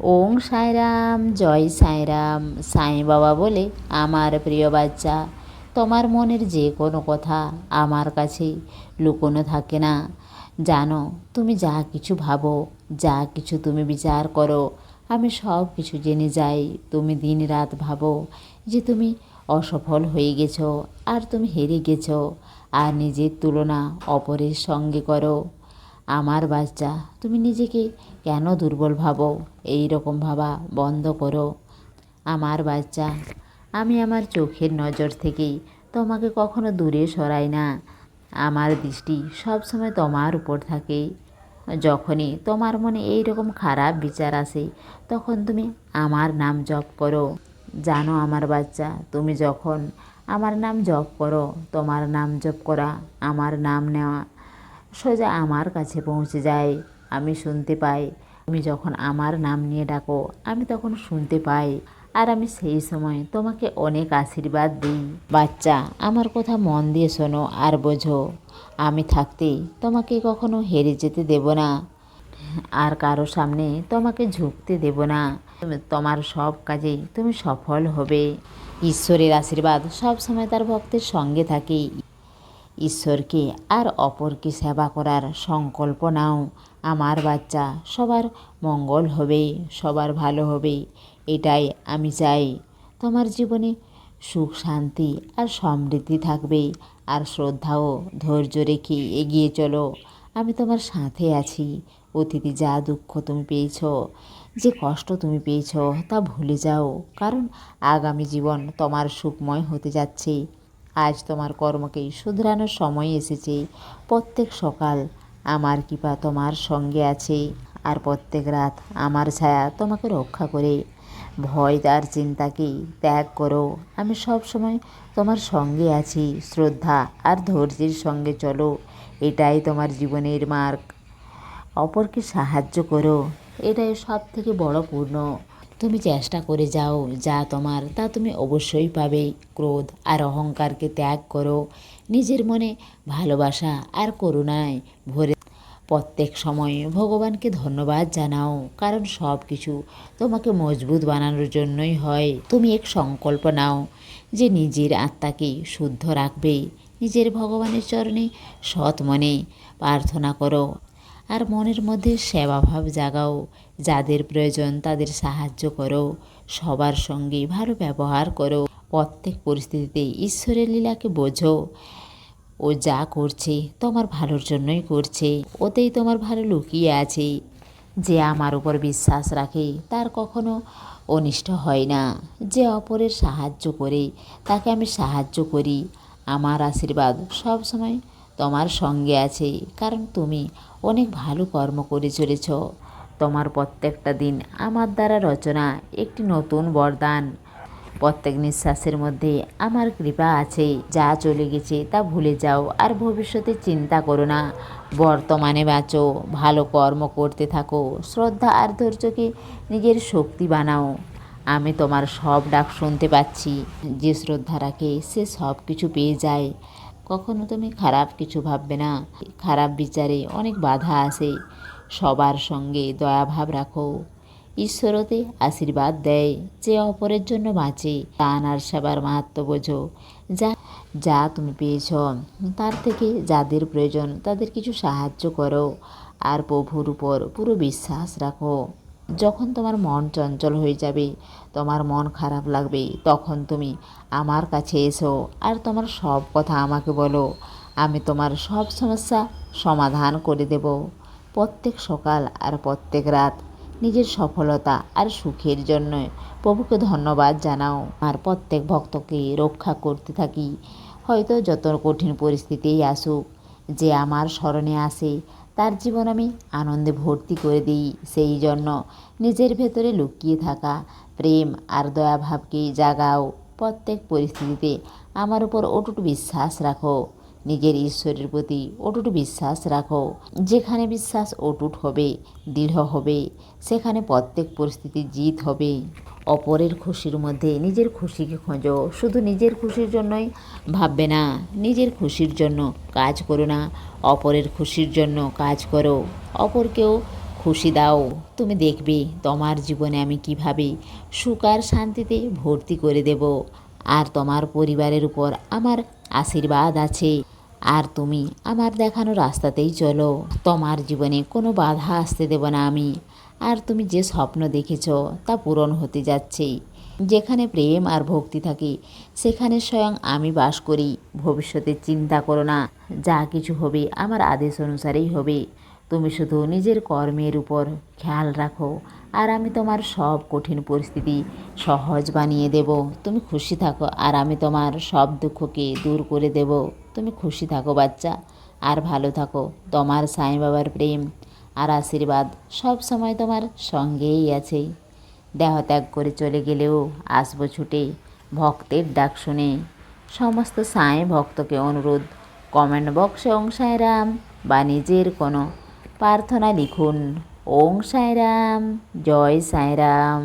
ওং সাইরাম, জয় সাইরাম, সাই বাবা বলে আমার প্রিয় বাচ্চা, তোমার মনের যে কোনো কথা আমার কাছে লুকোনো থাকে না। জানো, তুমি যা কিছু ভাবো, যা কিছু তুমি বিচার করো, আমি সব কিছু জেনে যাই, তুমি দিন রাত ভাবো যে তুমি অসফল হয়ে গেছো, আর তুমি হেরে গেছো, আর নিজের তুলনা অপরের সঙ্গে করো। আমার বাচ্চা, তুমি নিজেকে কেন দুর্বল ভাবো? এই রকম ভাবা বন্ধ করো। আমার বাচ্চা, আমি আমার চোখের নজর থেকেই তোমাকে কখনো দূরে সরাই না। আমার দৃষ্টি সবসময় তোমার উপর থাকে। যখনই তোমার মনে এই রকম খারাপ বিচার আসে, তখন তুমি আমার নাম জপ করো। জানো আমার বাচ্চা, তুমি যখন আমার নাম জপ করো, তোমার নাম জপ করা, আমার নাম নেওয়া সোজা আমার কাছে পৌঁছে যায়। আমি শুনতে পাই, তুমি যখন আমার নাম নিয়ে ডাকো, আমি তখন শুনতে পাই। আর আমি সেই সময় তোমাকে অনেক আশীর্বাদ দিই। বাচ্চা, আমার কথা মন দিয়ে শোনো আর বোঝো। আমি থাকতে তোমাকে কখনো হেরে যেতে দেব না। আর কারও সামনে তোমাকে ঝুঁকতে দেব না। তোমার সব কাজেই তুমি সফল হবে। ঈশ্বরের আশীর্বাদ সব সময় তার ভক্তের সঙ্গে থাকে ঈশ্বরকে আর অপরকে সেবা করার সংকল্প নাও। আমার বাচ্চা, সবার মঙ্গল হবে, সবার ভালো হবে, এটাই আমি চাই। তোমার জীবনে সুখ, শান্তি আর সমৃদ্ধি থাকবে আর শ্রদ্ধা ও ধৈর্য রেখে এগিয়ে চলো। আমি তোমার সাথে আছি। অতীতে যা দুঃখ তুমি পেয়েছ, যে কষ্ট তুমি পেয়েছ, তা ভুলে যাও। কারণ আগামী জীবন তোমার সুখময় হতে যাচ্ছে। আজ তোমার কর্মকে শুধরানোর সময় এসেছে। প্রত্যেক সকাল আমার কৃপা তোমার সঙ্গে আছে আর প্রত্যেক রাত আমার ছায়া তোমাকে রক্ষা করে। ভয় আর চিন্তাকে ত্যাগ করো। আমি সব সময় তোমার সঙ্গে আছি। শ্রদ্ধা আর ধৈর্যের সঙ্গে চলো। এটাই তোমার জীবনের মার্গ। অপরকে সাহায্য করো। এটাই সব থেকে বড় পূর্ণ। তুমি চেষ্টা করে যাও, যা তোমার, তা তুমি অবশ্যই পাবে। ক্রোধ আর অহংকারকে ত্যাগ করো। নিজের মনে ভালোবাসা আর করুণায় ভরে প্রত্যেক সময় ভগবানকে ধন্যবাদ জানাও, কারণ সব কিছু তোমাকে মজবুত বানানোর জন্যই হয়। তুমি এক সংকল্প নাও যে নিজের আত্মাকে শুদ্ধ রাখবে। নিজের ভগবানের চরণে সৎ মনে প্রার্থনা করো। আর মনের মধ্যে সেবাভাব জাগাও। যাদের প্রয়োজন তাদের সাহায্য করো। সবার সঙ্গে ভালো ব্যবহার করো। প্রত্যেক পরিস্থিতিতে ঈশ্বরের লীলাকে বোঝো। ও যা করছে তোমার ভালোর জন্যই করছে। ওতেই তোমার ভালো লুকিয়ে আছে। যে আমার উপর বিশ্বাস রাখে তার কখনো অনিষ্ট হয় না। যে অপরের সাহায্য করে তাকে আমি সাহায্য করি। আমার আশীর্বাদ সব সময় তোমার সঙ্গে আছে, কারণ তুমি অনেক ভালো কর্ম করে চলেছ। তোমার প্রত্যেকটা দিন আমার দ্বারা রচনা, একটি নতুন বরদান। প্রত্যেক নিঃশ্বাসের মধ্যে আমার কৃপা আছে, যা চলে গেছে তা ভুলে যাও আর ভবিষ্যতে চিন্তা করো না। বর্তমানে বাঁচো, ভালো কর্ম করতে থাকো, শ্রদ্ধা আর ধৈর্যকে নিজের শক্তি বানাও। আমি তোমার সব ডাক শুনতে পাচ্ছি, যে শ্রদ্ধা রাখে সে সব কিছু পেয়ে যায়। কখনো তুমি খারাপ কিছু ভাববে না। খারাপ বিচারে অনেক বাধা আসে সবার সঙ্গে দয়াভাব রাখো। ঈশ্বরতে আশীর্বাদ দেয়, যে অপরের জন্য বাঁচে দান আর সেবার মাহাত্ম বোঝো। যা যা তুমি পেয়েছ, তার থেকে যাদের প্রয়োজন তাদের কিছু সাহায্য করো। আর প্রভুর উপর পুরো বিশ্বাস রাখো। যখন তোমার মন চঞ্চল হয়ে যাবে, তোমার মন খারাপ লাগবে, তখন তুমি আমার কাছে এসো আর তোমার সব কথা আমাকে বলো। আমি তোমার সব সমস্যা সমাধান করে দেব। প্রত্যেক সকাল আর প্রত্যেক রাত নিজের সফলতা আর সুখের জন্য প্রভুকে ধন্যবাদ জানাও। আর প্রত্যেক ভক্তকে রক্ষা করতে থাকি। হয়তো যত কঠিন পরিস্থিতিই আসুক, যে আমার স্মরণে আসে তার জীবন আমি আনন্দে ভর্তি করে দিই সেই জন্য। নিজের ভেতরে লুকিয়ে থাকা, প্রেম আর দয়াভাবকে জাগাও প্রত্যেক পরিস্থিতিতে। আমার উপর অটুট বিশ্বাস রাখো। নিজের ঈশ্বরের প্রতি অটুট বিশ্বাস রাখো। যেখানে বিশ্বাস অটুট হবে, দৃঢ় হবে, সেখানে প্রত্যেক পরিস্থিতি জিত হবে অপরের খুশির মধ্যে নিজের খুশিকে খোঁজো। শুধু নিজের খুশির জন্যই ভাববে না, নিজের খুশির জন্য কাজ করো না। অপরের খুশির জন্য কাজ করো। অপরকেও খুশি দাও। তুমি দেখবে তোমার জীবনে আমি কীভাবে সুখ আর শান্তিতে ভর্তি করে দেব। আর তোমার পরিবারের উপর আমার আশীর্বাদ আছে। আর তুমি আমার দেখানো রাস্তাতেই চলো। তোমার জীবনে কোনো বাধা আসতে দেব না আমি। আর তুমি যে স্বপ্ন দেখেছ, তা পূরণ হতে যাচ্ছেই যেখানে প্রেম আর ভক্তি থাকে, সেখানে স্বয়ং আমি বাস করি। ভবিষ্যতে চিন্তা করো না, যা কিছু হবে আমার আদেশ অনুসারেই হবে। তুমি শুধু নিজের কর্মের উপর খেয়াল রাখো আর আমি তোমার সব কঠিন পরিস্থিতি সহজ বানিয়ে দেব। তুমি খুশি থাকো আর আমি তোমার সব দুঃখকে দূর করে দেব। তুমি খুশি থাকো, বাচ্চা, আর ভালো থাকো। তোমার সাই বাবার প্রেম আর আশীর্বাদ সব সময় তোমার সঙ্গেই আছে। দেহত্যাগ করে চলে গেলেও আসব ছুটে। ভক্তের ডাক শুনে সমস্ত সাঁই ভক্তকে অনুরোধ। কমেন্ট বক্সে ওং সাঁয়রাম বা নিজের কোনো প্রার্থনা লিখুন। ওং সাইরাম জয় সাঁয়রাম